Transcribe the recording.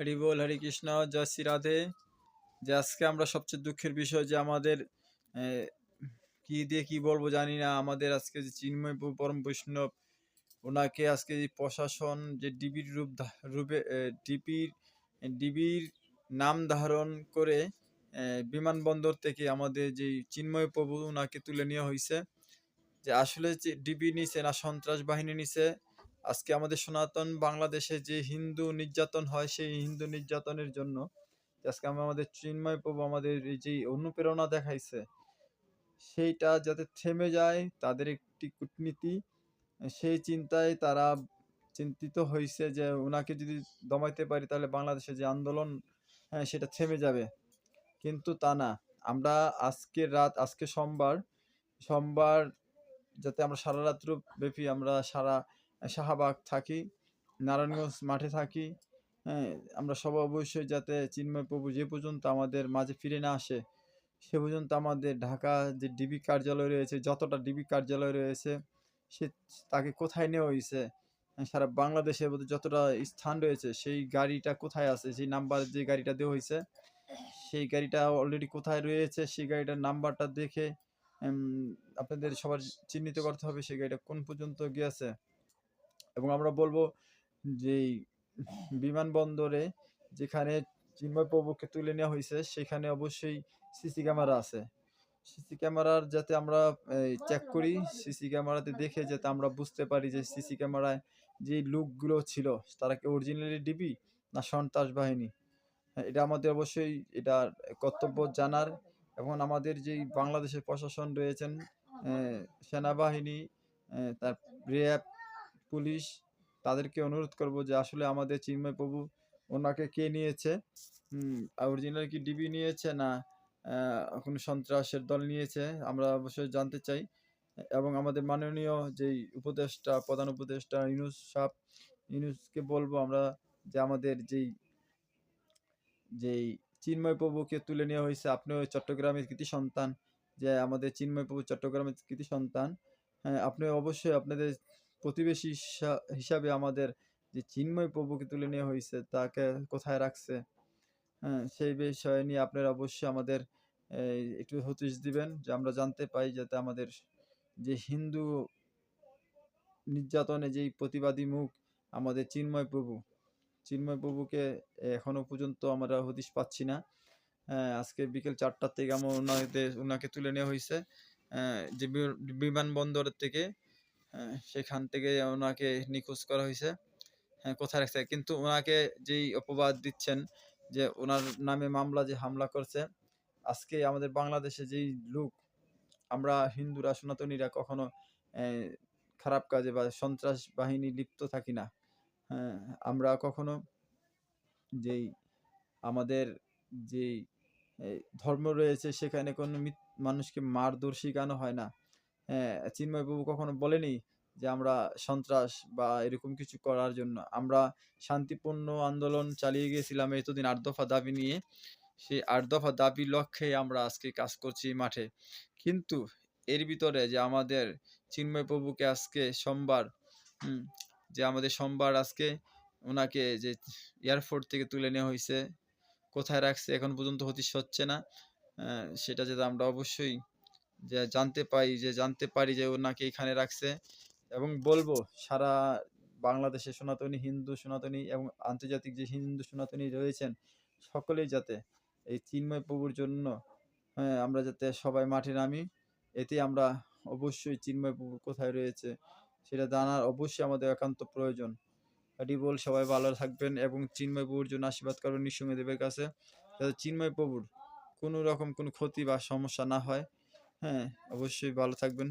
হরি বল, হরে কৃষ্ণ, জয় শ্রী রাধে। যে আজকে আমরা সবচেয়ে দুঃখের বিষয় যে আমাদের কি দিয়ে কি বলব জানি না, আমাদের আজকে যে চিন্ময় পরম বৈষ্ণব, ওনাকে আজকে যে প্রশাসন যে ডিবির রূপ রূপে ডিবির ডিবির নাম ধারণ করে বিমানবন্দর থেকে আমাদের যে চিন্ময় প্রভু ওনাকে তুলে নেওয়া হয়েছে যে আসলে যে ডিবি নিছে না, সন্ত্রাস বাহিনী নিছে আজকে আমাদের সনাতন বাংলাদেশে যে হিন্দু নির্যাতন হয়, সেই হিন্দু নির্যাতনের জন্য আজকে আমরা আমাদের চিন্ময় প্রভু আমাদের এই যে অনুপ্রেরণা দেখাইছে, সেইটা যাতে থেমে যায় তাদের একটি কূটনীতি, সেই চিন্তায় তারা চিন্তিত হয়েছে যে ওনাকে যদি দমাইতে পারি তাহলে বাংলাদেশে যে আন্দোলন হ্যাঁ সেটা থেমে যাবে। কিন্তু তা না, আমরা আজকের রাত, আজকে সোমবার সোমবার যাতে আমরা সারা রাত্র ব্যাপী আমরা সারা শাহবাগ থাকি নারায়ণগঞ্জ মাঠে থাকি হ্যাঁ আমরা সবাই অবশ্যই যাতে চিন্ময় প্রভু যে পর্যন্ত আমাদের মাঝে ফিরে না আসে সে পর্যন্ত আমাদের ঢাকা যে ডিবি কার্যালয় রয়েছে যতটা ডিবি কার্যালয় রয়েছে সে তাকে কোথায় নেওয়া হয়েছে হ্যাঁ, সারা বাংলাদেশের মধ্যে যতটা স্থান রয়েছে সেই গাড়িটা কোথায় আছে? সেই নাম্বার যে গাড়িটা দেওয়া হয়েছে সেই গাড়িটা অলরেডি কোথায় রয়েছে? সেই গাড়িটার নাম্বারটা দেখে আপনাদের সবার চিহ্নিত করতে হবে সেই গাড়িটা কোন পর্যন্ত গিয়েছে? এবং আমরা বলব যে বিমানবন্দরে যেখানে চিন্ময় প্রভুকে তুলে নেওয়া হয়েছে সেখানে অবশ্যই সিসি ক্যামেরা আছে। সিসি ক্যামেরার যাতে আমরা চেক করি সিসি ক্যামেরাতে দেখে যাতে আমরা বুঝতে পারি যে সিসি ক্যামেরায় যে লুকগুলো ছিল তারা কি অরিজিনালি ডিবি না সন্ত্রাস বাহিনী? হ্যাঁ, এটা আমাদের অবশ্যই এটা কর্তব্য জানার এবং আমাদের যেই বাংলাদেশের প্রশাসন রয়েছেন সেনাবাহিনী তার র্যাব পুলিশ তাদেরকে অনুরোধ করব যে আসলে আমাদের চিন্ময় প্রভু ওনাকে কে নিয়েছে? অরিজিনাল কি ডিবি নিয়েছে না কোনো সন্ত্রাসের দল নিয়েছে আমরা অবশ্যই জানতে চাই। এবং আমাদের মাননীয় যেই উপদেষ্টা, প্রধান উপদেষ্টা ইউনুস সাহ ইউনুসকে বলব আমরা যে আমাদের যেই যেই চিন্ময় প্রভুকে তুলে নেওয়া হয়েছে, আপনিও চট্টগ্রামের কৃতি সন্তান, যে আমাদের চিন্ময় প্রভু চট্টগ্রামের কৃতি সন্তান হ্যাঁ আপনি অবশ্যই আপনাদের প্রতিবেশী হিসা- হিসাবে আমাদের যে চিন্ময় প্রভুকে তুলে নেওয়া হয়েছে তাকে কোথায় রাখছে? হ্যাঁ সেই বিষয় নিয়ে আপনারা অবশ্যই আমাদের একটু হতিশ দিবেন যে আমরা জানতে পাই যাতে আমাদের যে হিন্দু নির্যাতনে যেই প্রতিবাদী মুখ আমাদের চিন্ময় প্রভু। চিন্ময় প্রভুকে এখনও পর্যন্ত আমরা হদিশ পাচ্ছি না। হ্যাঁ, আজকে বিকেল চারটার থেকে আমার ওনাদের ওনাকে তুলে নেওয়া হয়েছে। যে বি- বিমানবন্দরের থেকে সেখান থেকে ওনাকে নিখোঁজ করা হয়েছে। হ্যাঁ কোথায় রাখছে? কিন্তু ওনাকে যেই অপবাদ দিচ্ছেন যে ওনার নামে মামলা যে হামলা করছে, আজকে আমাদের বাংলাদেশে যেই লোক, আমরা হিন্দুরা, সনাতনীরা কখনো খারাপ কাজে বা সন্ত্রাস বাহিনী লিপ্ত থাকি না। হ্যাঁ আমরা কখনো যেই আমাদের যেই ধর্ম রয়েছে, সেখানে কোনো মানুষকে মারধর শেখানো হয় না। হ্যাঁ চিন্ময় বাবু কখনো বলেনি যে আমরা সন্ত্রাস বা এরকম কিছু করার জন্য? আমরা শান্তিপূর্ণ আন্দোলন চালিয়ে গিয়েছিলাম এতদিন আট দফা দাবি নিয়ে। সেই আট দফা দাবির লক্ষ্যে আমরা আজকে কাজ করছি মাঠে। কিন্তু এর ভিতরে যে আমাদের চিন্ময় প্রভুকে আজকে সোমবার যে আমাদের সোমবার আজকে ওনাকে যে এয়ারপোর্ট থেকে তুলে নেওয়া হয়েছে, কোথায় রাখছে এখন পর্যন্ত হতিশ হচ্ছে না সেটা যাতে আমরা অবশ্যই যে জানতে পাই যে জানতে পারি যে ওনাকে এখানে রাখছে। এবং বলব সারা বাংলাদেশে সনাতনী হিন্দু সনাতনী এবং আন্তর্জাতিক যে হিন্দু সনাতনী রয়েছেন সকলেই যাতে এই চিন্ময় প্রভুর জন্য হ্যাঁ, আমরা যাতে সবাই মাঠে নামি। এতে আমরা অবশ্যই চিন্ময় প্রভু কোথায় রয়েছে সেটা জানার অবশ্যই আমাদের একান্ত প্রয়োজন। বল সবাই ভালো থাকবেন এবং চিন্ময় প্রভুর জন্য আশীর্বাদ করবেন নৃসিংহদেবের কাছে। যাতে চিন্ময় প্রভুর কোনো রকম কোনো ক্ষতি বা সমস্যা না হয়। হ্যাঁ অবশ্যই ভালো থাকবেন।